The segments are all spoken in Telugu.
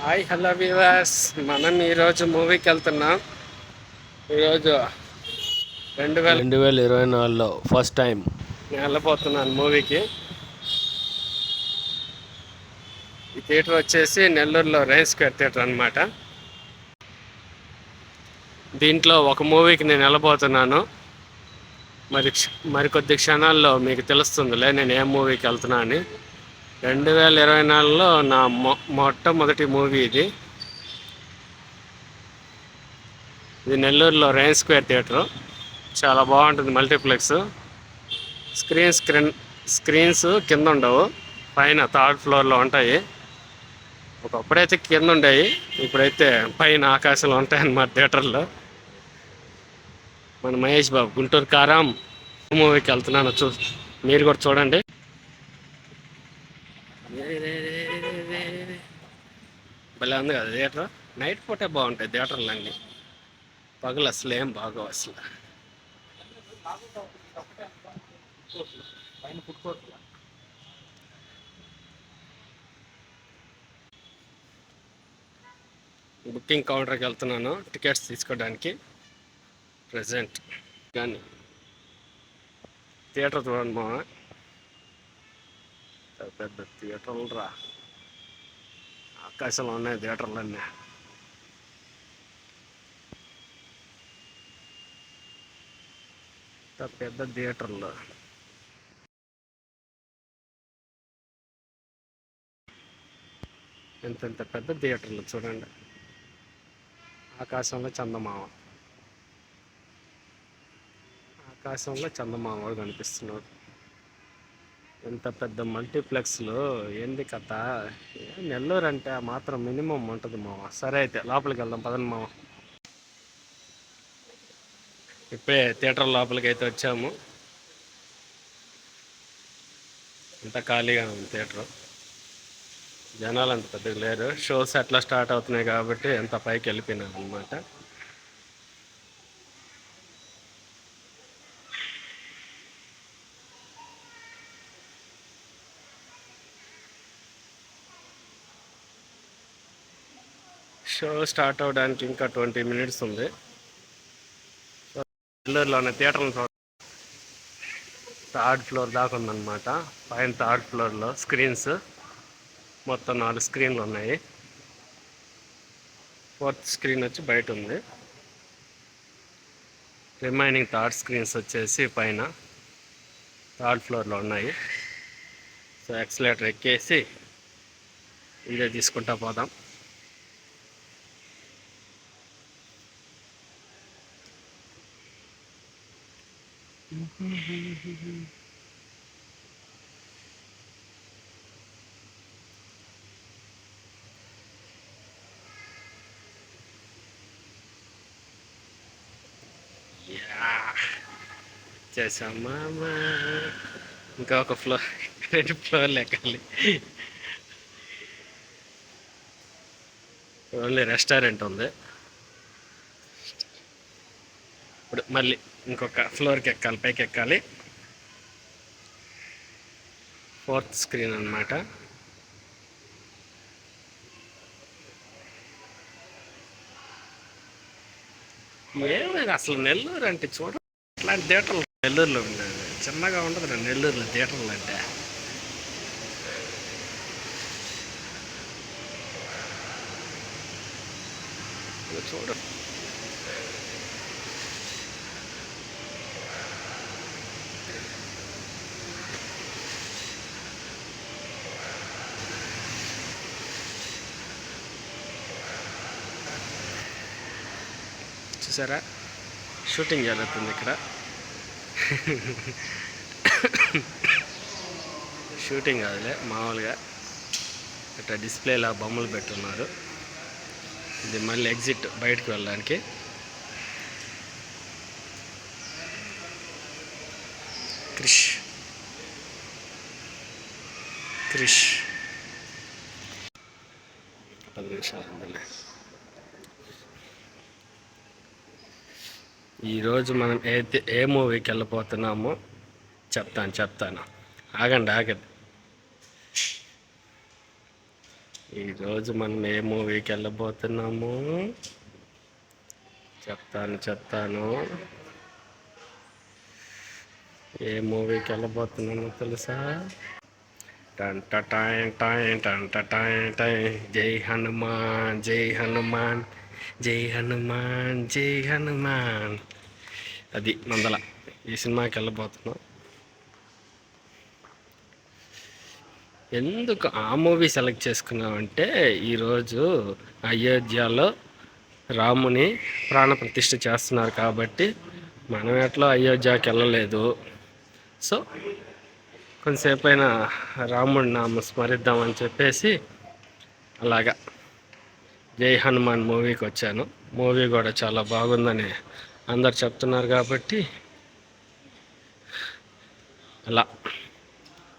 హాయ్ హలో వివాస్ మనం ఈరోజు మూవీకి వెళ్తున్నాం. ఈరోజు రెండు వేల రెండు వేల ఇరవై నాలుగులో ఫస్ట్ టైం. నేను వెళ్ళబోతున్నాను మూవీకి. ఈ థియేటర్ వచ్చేసి నెల్లూరులో రైన్ స్క్వేర్ థియేటర్ అనమాట దీంట్లో ఒక మూవీకి నేను వెళ్ళబోతున్నాను. మరి క్ష- మరికొద్ది క్షణాల్లో మీకు తెలుస్తుందిలే నేను ఏ మూవీకి వెళ్తున్నా అని. రెండు వేల ఇరవై నాలుగులో నా మొ మొట్టమొదటి మూవీ ఇది. ఇది నెల్లూరులో రైన్ స్క్వేర్ థియేటరు. చాలా బాగుంటుంది మల్టీప్లెక్స్. స్క్రీన్ స్క్రీన్ స్క్రీన్స్ కింద ఉండవు. పైన థర్డ్ ఫ్లోర్లో ఉంటాయి. ఒకప్పుడైతే కింద ఉండేవి ఇప్పుడైతే పైన ఆకాశంలో ఉంటాయన్నమాట థియేటర్లో. మన మహేష్ బాబు గుంటూరు కారం మూవీకి వెళ్తున్నాను చూ మీరు కూడా చూడండి. భలే ఉంది కదా థియేటర్ నైట్ పూటే బాగుంటాయి థియేటర్లు అన్నీ. పగలు అసలు ఏం బాగోవు అసలు. బుకింగ్ కౌంటర్కి వెళ్తున్నాను. టికెట్స్ తీసుకోవడానికి. ప్రజెంట్ కానీ థియేటర్ చూడండి మా పెద్ద థియేటర్లు రా. అవకాశాలు ఉన్నాయి థియేటర్లు అన్నీ ఇంత పెద్ద థియేటర్లు. ఇంత పెద్ద థియేటర్లు చూడండి. ఆకాశంలో చందమామ. ఆకాశంలో చందమామ కనిపిస్తున్నాడు. ఇంత పెద్ద మల్టీప్లెక్స్లో ఏంది కథ? నెల్లూరు అంటే ఆ మాత్రం మినిమం ఉంటుంది మామ. సరే అయితే లోపలికి వెళ్దాం పదండి మామ. ఇప్పుడే థియేటర్ లోపలికి అయితే వచ్చాము. అంత ఖాళీగా ఉంది థియేటర్. జనాలు అంత పెద్దగా లేరు. షోస్ అట్లా స్టార్ట్ అవుతున్నాయి కాబట్టి ఎంత పైకి వెళ్ళిపోయినాను అనమాట షో స్టార్ట్ అవడానికి ఇంకా ట్వంటీ మినిట్స్ ఉంది. నెల్లూరులో ఉన్న థియేటర్ని థర్డ్ ఫ్లోర్ దాకా ఉందన్నమాట. పైన థర్డ్ ఫ్లోర్లో స్క్రీన్స్. మొత్తం నాలుగు స్క్రీన్లు ఉన్నాయి. ఫోర్త్ స్క్రీన్ వచ్చి బయట ఉంది. రిమైనింగ్ థర్డ్ స్క్రీన్స్ వచ్చేసి పైన థర్డ్ ఫ్లోర్లో ఉన్నాయి. సో ఎక్సలేటర్ ఎక్కేసి ఇదే తీసుకుంటా పోదాం. యా. ఇంకా ఒక ఫ్లోర్ రెండు ఫ్లోర్లు ఎక్కాలి. ఓన్లీ రెస్టారెంట్ ఉంది. ఇప్పుడు మళ్ళీ ఇంకొక ఫ్లోర్కి ఎక్కాలి పైకి ఎక్కాలి. ఫోర్త్ స్క్రీన్ అన్నమాట. ఏమైనా అసలు నెల్లూరు అంటే చూడ ఇట్లాంటి థియేటర్లు నెల్లూరులో ఉండేది చిన్నగా ఉండదు నెల్లూరులో థియేటర్లు అంటే. చూడండి చూసారా? షూటింగ్ జరుగుతుంది ఇక్కడ. షూటింగ్ కాదులే మామూలుగా ఇట్లా డిస్ప్లేలా బొమ్మలు పెట్టున్నారు. ఇది మళ్ళీ ఎగ్జిట్ బయటకు వెళ్ళడానికి. క్రిష్. క్రిష్. పది నిమిషాలు ఈరోజు మనం ఏ ఏ మూవీకి వెళ్ళిపోతున్నామో చెప్తాను చెప్తాను. ఆగండి ఆగండి. ఈరోజు మనం ఏ మూవీకి వెళ్ళబోతున్నాము చెప్తాను చెప్తాను. ఏ మూవీకి వెళ్ళబోతున్నామో తెలుసా? టంట టాయ్ టాయ్ టంట టాయ్ టాయ్ జై హనుమాన్ జై హనుమాన్ జై హనుమాన్ జై హనుమాన్. అది మందల ఈ సినిమాకి వెళ్ళబోతున్నాం. ఎందుకు ఆ మూవీ సెలెక్ట్ చేసుకున్నామంటే ఈరోజు అయోధ్యలో రాముని ప్రాణప్రతిష్ఠ చేస్తున్నారు కాబట్టి మనం ఎట్లా అయోధ్యకి వెళ్ళలేదు. సో కొంతసేపు అయినా రాముడి నామ స్మరిద్దామని చెప్పేసి అలాగా జై హనుమాన్ మూవీకి వచ్చాను. మూవీ కూడా చాలా బాగుందని అందరు చెప్తున్నారు కాబట్టి అలా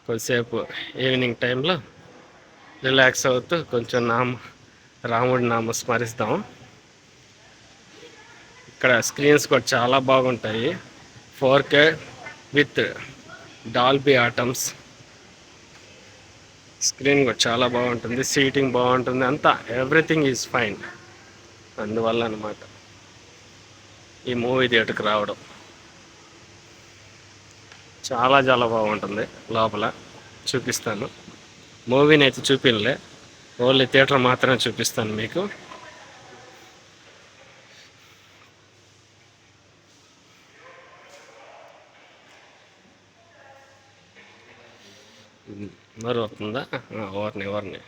కొద్దిసేపు ఈవినింగ్ టైంలో రిలాక్స్ అవుతూ కొంచెం నామ రాముడి నామ స్మరిస్తాం. ఇక్కడ స్క్రీన్స్ కూడా చాలా బాగుంటాయి. Four K with Dolby Atmos screen కూడా చాలా బాగుంటుంది సీటింగ్ బాగుంటుంది అంతా ఎవ్రీథింగ్ ఈజ్ ఫైన్ అందువల్ల అనమాట ఈ మూవీ థియేటర్కి రావడం. చాలా చాలా బాగుంటుంది లోపల. చూపిస్తాను. మూవీని అయితే చూపినలే. ఓన్లీ థియేటర్ మాత్రమే చూపిస్తాను మీకు. మరి వస్తుందా ఓవర్ని ఎవరిని?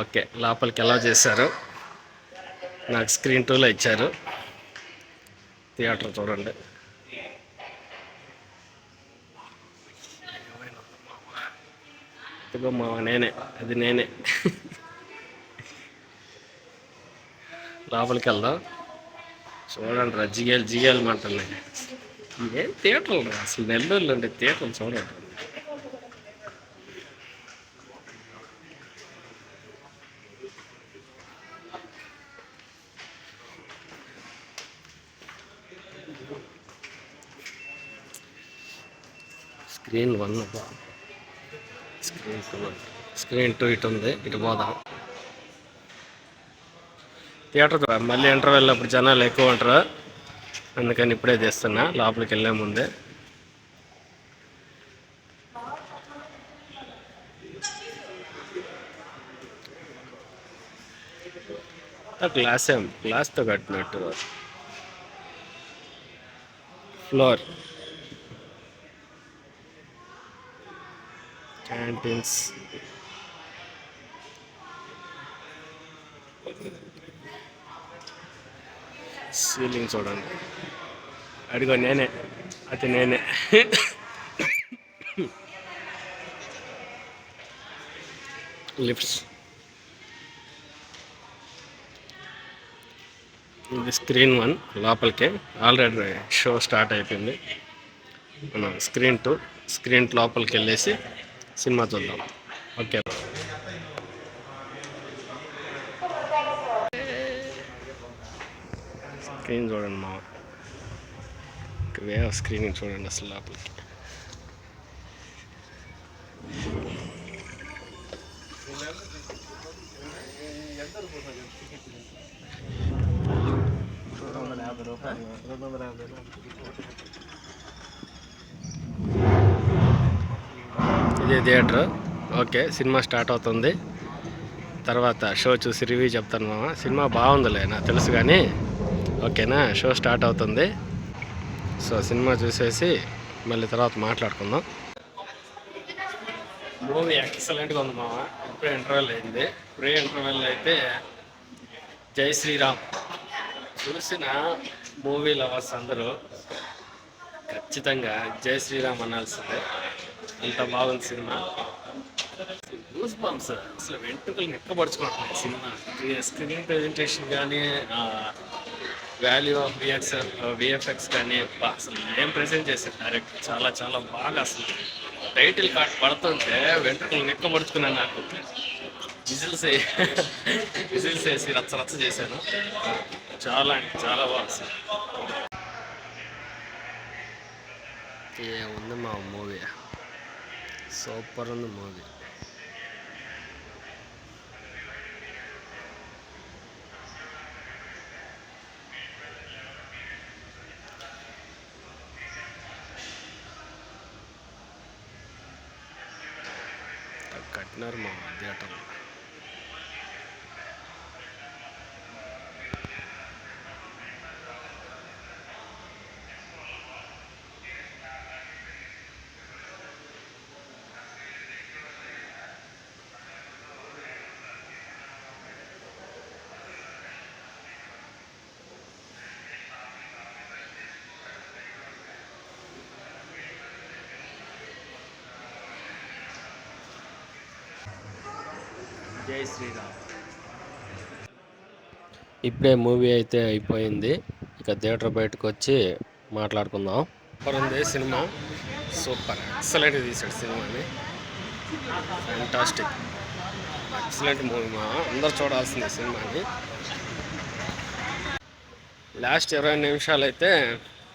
ఓకే. లోపలికి ఎలా చేశారు. నాకు స్క్రీన్ టూలో ఇచ్చారు. థియేటర్ చూడండి. ఇదిగో మావ నేనే. అది నేనే. లోపలికి వెళ్దాం. చూడండి రా జిగేలు జిగేలు మంటున్నాయి ఏం థియేటర్లు అసలు నెల్లూరులో ఉండే థియేటర్లు చూడండి. Screen one screen two screen two ఇటు ఉంది. ఇటు పోదాం. థియేటర్ మళ్ళీ ఎంటర్ వెళ్ళినప్పుడు జనాలు ఎక్కువ ఉంటారు. అందుకని ఇప్పుడే తీస్తున్నా. లోపలికి వెళ్ళే ముందే. గ్లాస్ ఏం? గ్లాస్తో కట్టినట్టు. ఫ్లోర్ క్యాంటీన్స్ సీలింగ్ చూడండి. అడిగో నేనే. అది నేనే. లిఫ్ట్స్ ఇది స్క్రీన్ వన్ లోపలికి. ఆల్రెడీ షో స్టార్ట్ అయిపోయింది. మనం స్క్రీన్ టూ స్క్రీన్ లోపలికి వెళ్ళేసి సినిమా చూద్దాం. ఓకే. స్క్రీన్ చూడండి మా వే ఆఫ్ స్క్రీనింగ్ చూడండి అసలు లోపలికి. ఇది థియేటర్. ఓకే సినిమా స్టార్ట్ అవుతుంది. తర్వాత షో చూసి రివ్యూ చెప్తాను మామ. సినిమా బాగుందిలే నాకు తెలుసు కానీ. ఓకేనా షో స్టార్ట్ అవుతుంది. సో సినిమా చూసేసి మళ్ళీ తర్వాత మాట్లాడుకుందాం. మూవీ ఎక్సలెంట్గా ఉంది మామ. ఇప్పుడే ఇంటర్వెల్ అయింది. ప్రీ ఇంటర్వెల్ అయితే జై శ్రీరామ్. చూసిన మూవీ లవర్స్ అందరూ ఖచ్చితంగా జై శ్రీరామ్ అనాల్సిందే. అంత బాగుంది సినిమా. గూస్ బంప్స్ అసలు వెంట్రుకలు నిక్కబడుచుకుంటున్నాయి సినిమా. స్క్రీన్ ప్రెజెంటేషన్ కానీ వాల్యూ ఆఫ్ విఎక్స్ విఎఫ్ఎక్స్ కానీ అసలు ఏం ప్రజెంట్ చేశారు డైరెక్ట్ చాలా చాలా బాగా అసలు టైటిల్ కార్డ్ పడుతుంటే వెంట్రుకలు నిక్కబడుచుకున్నాను నాకు. విజిల్స్ విజిల్స్ వేసి రచ్చ రచ్చ చేశాను. చాలా అంటే చాలా బాగుంది ఏ ఉంది మా మూవీ సూపర్ ఉంది మూవీ. కట్టినారు మా థియేటర్లో జై శ్రీరామ్. ఇప్పుడే మూవీ అయితే అయిపోయింది. ఇక థియేటర్ బయటకు వచ్చి మాట్లాడుకుందాం. సూపర్ ఉంది సినిమా. సూపర్. ఎక్సలెంట్ తీసాడు సినిమాని ఫ్యాంటాస్టిక్ ఎక్సలెంట్ మూవీ మా అందరు చూడాల్సింది సినిమాని లాస్ట్ ఇరవై నిమిషాలు అయితే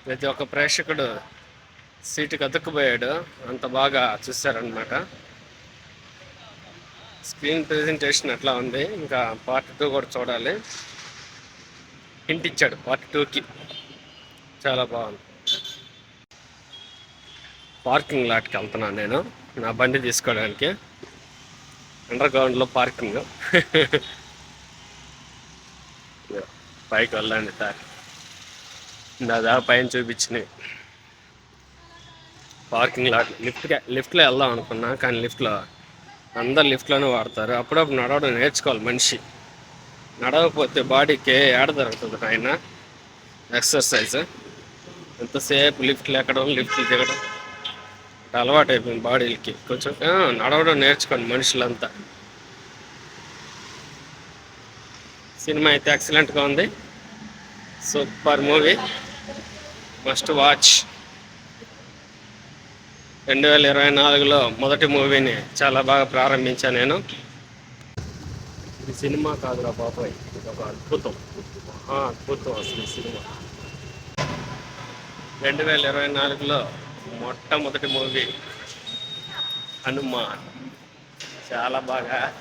ప్రతి ఒక్క ప్రేక్షకుడు సీటుకి అతుక్కుపోయాడు. అంత బాగా చూశారనమాట స్క్రీన్ ప్రజెంటేషన్ ఎట్లా ఉంది. ఇంకా పార్ట్ టూ కూడా చూడాలి. హింట్ ఇచ్చాడు పార్ట్ టూకి చాలా బాగుంది. పార్కింగ్ లాట్కి వెళ్తున్నాను నేను. నా బండి తీసుకోవడానికి. అండర్ గ్రౌండ్లో పార్కింగ్ పైకి వెళ్ళండి సార్. దాదాపు పైన చూపించినాయి పార్కింగ్ లాట్ లిఫ్ట్గా లిఫ్ట్లో వెళ్దాం అనుకున్నా కానీ లిఫ్ట్లో అందరు లిఫ్ట్లోనే వాడతారు. అప్పుడప్పుడు నడవడం నేర్చుకోవాలి మనిషి. నడవకపోతే బాడీకి ఏడ దొరుకుతుంది ఆయన ఎక్సర్సైజ్. ఎంతసేపు లిఫ్ట్లు ఎక్కడం లిఫ్ట్లు దిగడం. అలవాటు అయిపోయింది బాడీలకి. కొంచెం నడవడం నేర్చుకోండి మనుషులంతా. సినిమా అయితే ఎక్సలెంట్గా ఉంది. Super movie. Must watch. రెండు వేల ఇరవై నాలుగులో మొదటి మూవీని చాలా బాగా ప్రారంభించాను నేను. ఇది సినిమా కాదురా బాబాయ్ ఇది ఒక అద్భుతం. మహా అద్భుతం అసలు ఈ సినిమా. రెండు వేల ఇరవై నాలుగులో మొట్టమొదటి మూవీ హనుమాన్. చాలా బాగా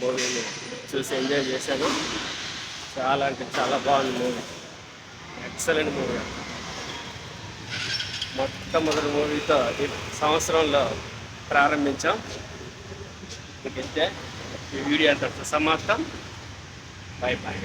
మూవీని చూసి ఎంజాయ్ చేశాను. చాలా అంటే చాలా బాగుంది మూవీ. Excellent movie. మొట్టమొదటి మూవీతో ఈ సంవత్సరంలో ప్రారంభించాం. ఇంకైతే ఈ వీడియో అంతా సమాప్తం. Bye bye